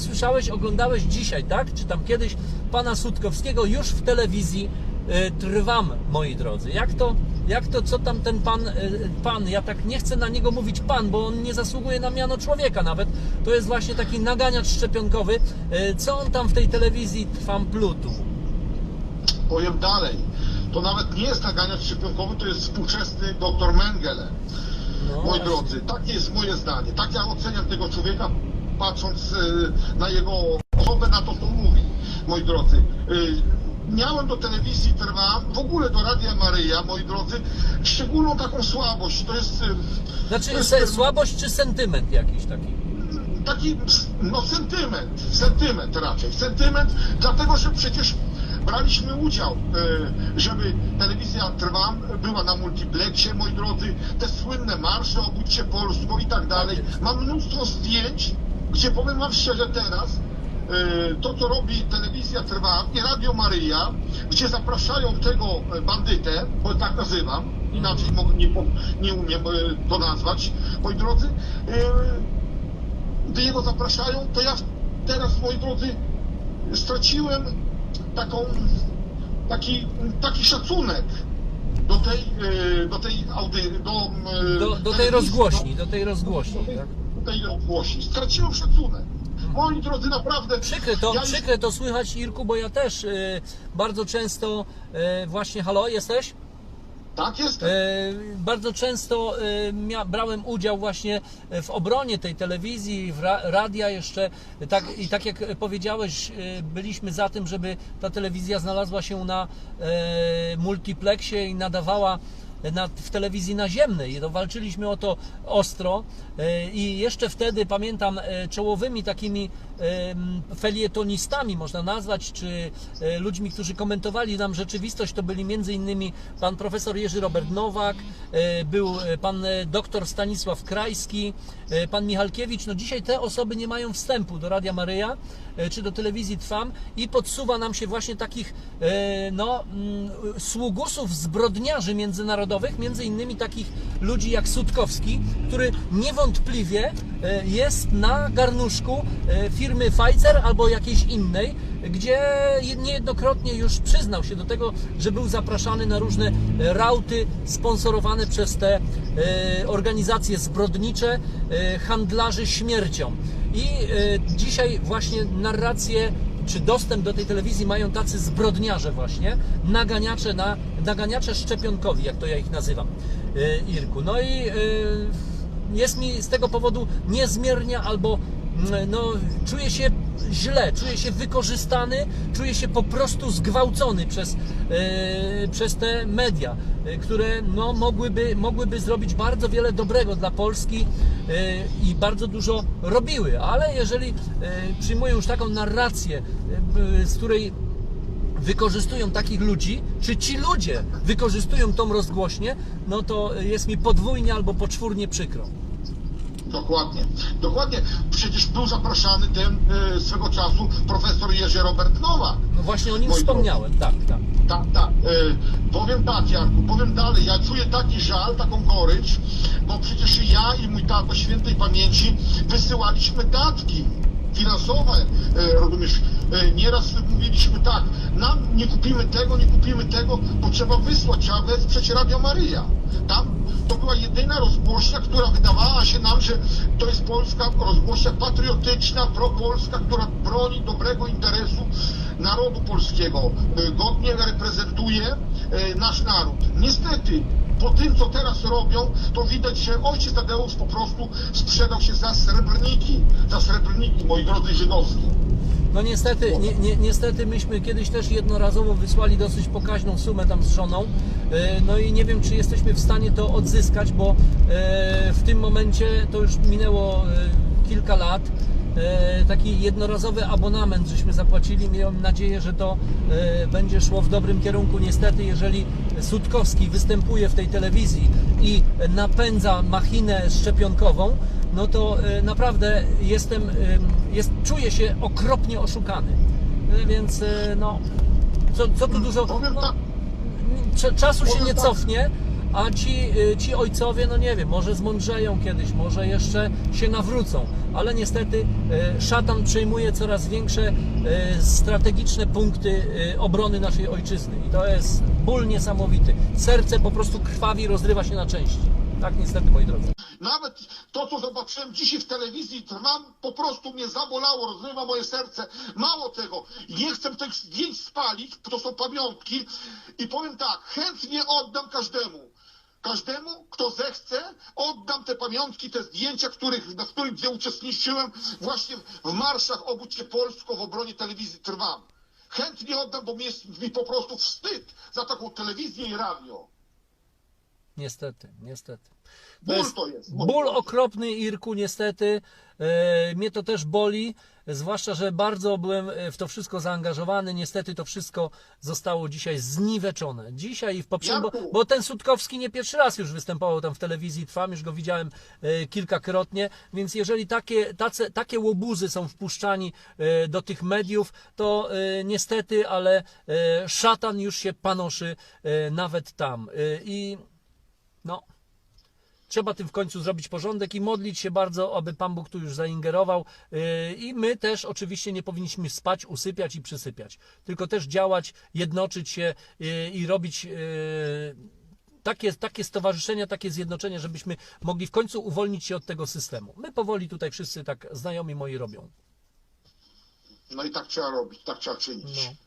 słyszałeś, oglądałeś dzisiaj, tak? Czy tam kiedyś pana Sutkowskiego już w telewizji y, Trwam, moi drodzy. Jak to, jak to, co tam ten pan, y, pan, ja tak nie chcę na niego mówić pan, bo on nie zasługuje na miano człowieka nawet. To jest właśnie taki naganiacz szczepionkowy. Y, co on tam w tej telewizji Trwam plutu? Powiem dalej. To nawet nie jest naganiacz szczepionkowy, to jest współczesny dr Mengele. No, Moi właśnie. drodzy, takie jest moje zdanie. Tak ja oceniam tego człowieka, patrząc y, na jego osobę, na to, co mówi. Moi drodzy, y, miałem do telewizji Trwam, w ogóle do Radia Maryja, moi drodzy, szczególną taką słabość. To jest... y, Znaczy to jest, słabość czy sentyment jakiś taki? taki, no sentyment, sentyment raczej, sentyment, dlatego, że przecież braliśmy udział, żeby telewizja Trwam była na multiplexie, moi drodzy, te słynne marsze, obudźcie Polską i tak dalej. Mam mnóstwo zdjęć, gdzie powiem wam szczerze teraz, e, to co robi telewizja Trwam i Radio Maryja, gdzie zapraszają tego e, bandytę, bo tak nazywam, inaczej nie, nie umiem e, to nazwać, moi drodzy, e, gdy jego zapraszają, to ja teraz, moi drodzy, straciłem taką, taki, taki szacunek do tej, do tej do, Do, do tej rozgłośni, do tej rozgłośni, tak? Tej rozgłośni. Straciłem szacunek. Moi drodzy, naprawdę... Przykre to, ja już- przykre to słychać, Irku, bo ja też y, bardzo często y, właśnie, halo, jesteś? Tak jest. E, Bardzo często mia, brałem udział właśnie w obronie tej telewizji, w ra, radia jeszcze. Tak, I tak jak powiedziałeś, e, byliśmy za tym, żeby ta telewizja znalazła się na multiplexie i nadawała na, w telewizji naziemnej. To walczyliśmy o to ostro e, i jeszcze wtedy pamiętam e, czołowymi takimi em, felietonistami można nazwać, czy e, ludźmi, którzy komentowali nam rzeczywistość, to byli innymi pan profesor Jerzy Robert Nowak, e, był e, pan e, doktor Stanisław Krajski, e, pan Michalkiewicz. No dzisiaj te osoby nie mają wstępu do Radia Maryja e, czy do telewizji Trwam i podsuwa nam się właśnie takich e, no, sługusów zbrodniarzy międzynarodowych, między innymi takich ludzi jak Sutkowski, który niewątpliwie e, jest na garnuszku e, firmy Pfizer albo jakiejś innej, gdzie niejednokrotnie już przyznał się do tego, że był zapraszany na różne rauty sponsorowane przez te e, organizacje zbrodnicze handlarzy śmiercią. I dzisiaj właśnie narrację czy dostęp do tej telewizji mają tacy zbrodniarze właśnie, naganiacze, na, naganiacze szczepionkowi, jak to ja ich nazywam, e, Irku. No i e, jest mi z tego powodu niezmiernie albo no, czuję się źle, czuję się wykorzystany, czuję się po prostu zgwałcony przez, e, przez te media, e, które no, mogłyby, mogłyby zrobić bardzo wiele dobrego dla Polski e, i bardzo dużo robiły, ale jeżeli e, przyjmują już taką narrację, e, z której wykorzystują takich ludzi, czy ci ludzie wykorzystują tą rozgłośnię, no to jest mi podwójnie albo poczwórnie przykro. Dokładnie, dokładnie. Przecież był zapraszany ten e, swego czasu profesor Jerzy Robert Nowak. No właśnie o nim Moi wspomniałem, tak, tak. Tak, tak. E, powiem tak, Jarku, powiem dalej. Ja czuję taki żal, taką gorycz, bo przecież ja i mój tato świętej pamięci wysyłaliśmy datki finansowe, e, rozumiesz? E, nieraz mówiliśmy tak, nam nie kupimy tego, nie kupimy tego, bo trzeba wysłać, trzeba wesprzeć Radio Maryja. Tam rozgłośnia, która wydawała się nam, że to jest polska rozgłośnia patriotyczna, propolska, która broni dobrego interesu narodu polskiego, y, godnie reprezentuje y, nasz naród. Niestety, po tym, co teraz robią, to widać, że ojciec Tadeusz po prostu sprzedał się za srebrniki, za srebrniki, moi drodzy żydowscy. No niestety, ni, ni, niestety myśmy kiedyś też jednorazowo wysłali dosyć pokaźną sumę tam z żoną. E, No i nie wiem, czy jesteśmy w stanie to odzyskać, bo e, w tym momencie to już minęło e, kilka lat. Taki jednorazowy abonament żeśmy zapłacili. Miałem nadzieję, że to będzie szło w dobrym kierunku. Niestety, jeżeli Sutkowski występuje w tej telewizji i napędza machinę szczepionkową, no to e, naprawdę jestem, em, jest, czuję się okropnie oszukany. E, Więc e, no, co, co tu dużo. No, tak, cza- czasu się nie tak. cofnie, a ci, ci ojcowie, no nie wiem, może zmądrzeją kiedyś, może jeszcze się nawrócą, ale niestety szatan przejmuje coraz większe strategiczne punkty obrony naszej ojczyzny i to jest ból niesamowity. Serce po prostu krwawi, rozrywa się na części. Tak niestety, moi drodzy. Nawet to, co zobaczyłem dzisiaj w telewizji, trwam, po prostu mnie zabolało, rozrywa moje serce. Mało tego, nie chcę tych zdjęć spalić, to są pamiątki i powiem tak, chętnie oddam każdemu. Każdemu, kto zechce, oddam te pamiątki, te zdjęcia, których, na których uczestniczyłem właśnie w marszach Obudź się Polsko w obronie telewizji Trwam. Chętnie oddam, bo mi jest mi po prostu wstyd za taką telewizję i radio. Niestety, niestety. Ból to jest. Ból okropny, Irku, niestety. E, mnie to też boli, zwłaszcza, że bardzo byłem e, w to wszystko zaangażowany. Niestety to wszystko zostało dzisiaj zniweczone. Dzisiaj i w poprzednim, bo, bo ten Sutkowski nie pierwszy raz już występował tam w telewizji Trwam, już go widziałem e, kilkakrotnie, więc jeżeli takie, tace, takie łobuzy są wpuszczani e, do tych mediów, to e, niestety, ale e, szatan już się panoszy e, nawet tam. E, I no, trzeba tym w końcu zrobić porządek i modlić się bardzo, aby Pan Bóg tu już zaingerował. Yy, I my też oczywiście nie powinniśmy spać, usypiać i przysypiać, tylko też działać, jednoczyć się yy, i robić yy, takie, takie stowarzyszenia, takie zjednoczenia, żebyśmy mogli w końcu uwolnić się od tego systemu. My powoli tutaj wszyscy tak znajomi moi robią. No i tak trzeba robić, tak trzeba czynić. No.